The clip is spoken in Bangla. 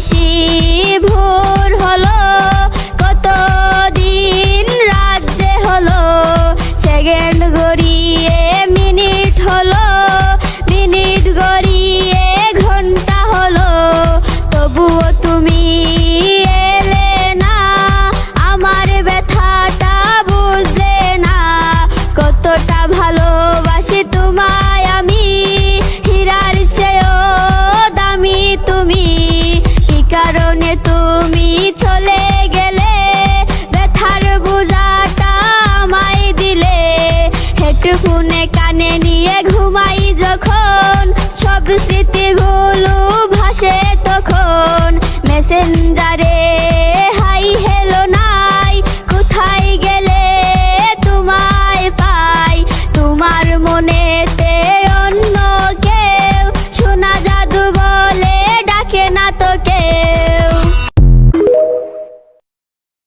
নিশি ভোর হলো কত দিন যে হলো সেকেন্ড গড়িয়ে মিনিট হলো মিনিট গড়িয়ে ঘণ্টা হলো, তবুও তুমি এলে না, আমার ব্যথাটা বুঝলে না, কতটা ভালোবাসি হেডফোনে কানে নিয়ে ঘুমাই যখন। সব স্মৃতিগুলো ভাসে তখন। মেসেঞ্জার